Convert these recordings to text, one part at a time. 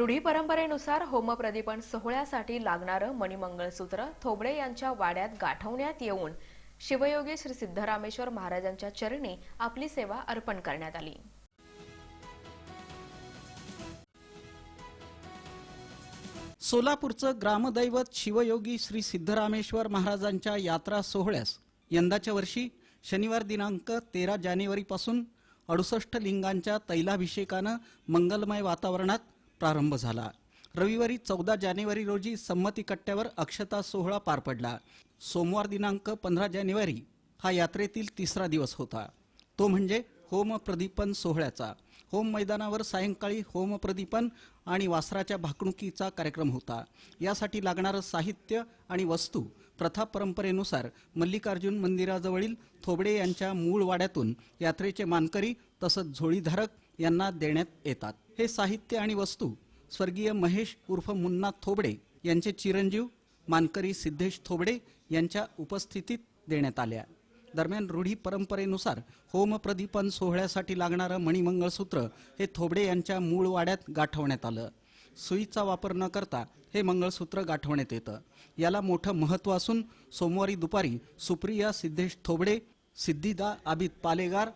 रूढी परंपरेनुसार होमप्रदीपन सोहळ्यासाठी लागणारं मणिमंगळसूत्र थोबडे यांच्या वाड्यात गाठवण्यात येऊन शिवयोगी श्री सिद्धरामेश्वर महाराजांच्या चरणी आपली सेवा अर्पण करण्यात आली. सोलापूरचं ग्रामदैवत शिवयोगी श्री सिद्धरामेश्वर महाराजांच्या यात्रा सोहळ्यास यंदाच्या वर्षी शनिवार दिनांक तेरा जानेवारीपासून अडुसष्ट लिंगांच्या तैलाभिषेकानं मंगलमय वातावरणात प्रारंभ झाला. रविवारी चौदा जानेवारी रोजी संमती कट्ट्यावर अक्षता सोहळा पार पडला. सोमवार दिनांक पंधरा जानेवारी हा यात्रेतील तिसरा दिवस होता. तो म्हणजे होम प्रदीपन सोहळ्याचा. होम मैदानावर सायंकाळी होमप्रदीपन आणि वासराच्या भाकणुकीचा कार्यक्रम होता. यासाठी लागणारं साहित्य आणि वस्तू प्रथा परंपरेनुसार मल्लिकार्जुन मंदिराजवळील थोबडे यांच्या मूळ वाड्यातून यात्रेचे मानकरी तसंच झोळीधारक यांना देण्यात येतात. हे साहित्य आणि वस्तू स्वर्गीय महेश उर्फ मुन्ना थोबडे यांचे चिरंजीव मानकरी सिद्धेश थोबडे यांच्या उपस्थितीत देण्यात आल्या. दरम्यान रूढी परंपरेनुसार होमप्रदीपन सोहळ्यासाठी लागणारं मणिमंगळसूत्र हे थोबडे यांच्या मूळ वाड्यात गाठवण्यात आलं. सुईचा वापर न करता हे मंगळसूत्र गाठवण्यात येतं. याला मोठं महत्त्व असून सोमवारी दुपारी सुप्रिया सिद्धेश थोबडे सिद्धिदा आबिद पालेगार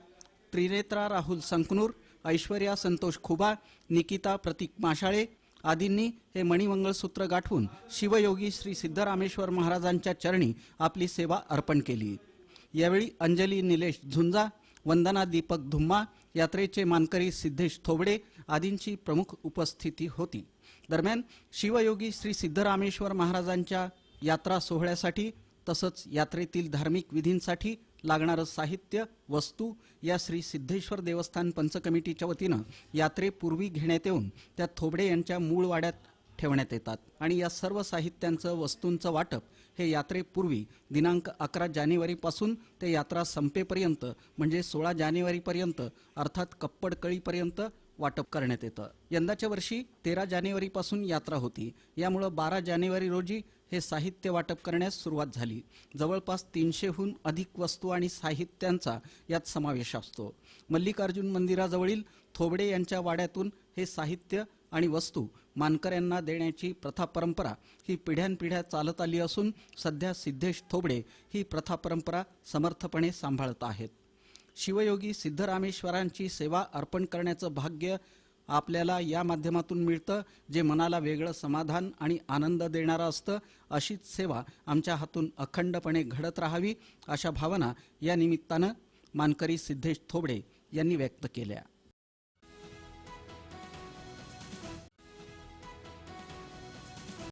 त्रिनेत्रा राहुल संकनूर ऐश्वर्या संतोष खुबा निकिता प्रतीक माशाळे आदींनी हे मणिमंगळसूत्र गाठवून शिवयोगी श्री सिद्धरामेश्वर महाराजांच्या चरणी आपली सेवा अर्पण केली. यावेळी अंजली निलेश झुंजा वंदना दीपक धुम्मा यात्रेचे मानकरी सिद्धेश थोबडे आदींची प्रमुख उपस्थिती होती. दरम्यान शिवयोगी श्री सिद्धरामेश्वर महाराजांच्या यात्रा सोहळ्यासाठी तसंच यात्रेतील धार्मिक विधींसाठी लागणारं साहित्य वस्तू या श्री सिद्धेश्वर देवस्थान पंच कमिटीच्या वतीनं यात्रेपूर्वी घेण्यात येऊन त्या थोबडे यांच्या मूळ वाड्यात ठेवण्यात येतात. आणि या सर्व साहित्यांचं वस्तूंचं वाटप हे यात्रेपूर्वी दिनांक अकरा जानेवारीपासून ते यात्रा संपेपर्यंत म्हणजे सोळा जानेवारीपर्यंत अर्थात कप्पडकळीपर्यंत वाटप करण्यात येतं. यंदाच्या वर्षी तेरा जानेवारीपासून यात्रा होती. यामुळं बारा जानेवारी रोजी हे साहित्य वाटप करण्यास सुरुवात झाली. जवळपास तीनशेहून अधिक वस्तू आणि साहित्यांचा यात समावेश असतो. मल्लिकार्जुन मंदिराजवळील थोबडे यांच्या वाड्यातून हे साहित्य आणि वस्तू मानकऱ्यांना देण्याची प्रथा परंपरा ही पिढ्यानपिढ्या चालत आली असून सध्या सिद्धेश थोबडे ही प्रथा परंपरा समर्थपणे सांभाळत आहेत. शिवयोगी सिद्धरामेश्वरांची सेवा अर्पण करण्याचं भाग्य आपल्याला या माध्यमातून मिळतं जे मनाला वेगळं समाधान आणि आनंद देणारं असतं अशीच सेवा आमच्या हातून अखंडपणे घडत राहावी अशा भावना या निमित्तानं मानकरी सिद्धेश थोबडे यांनी व्यक्त केल्या.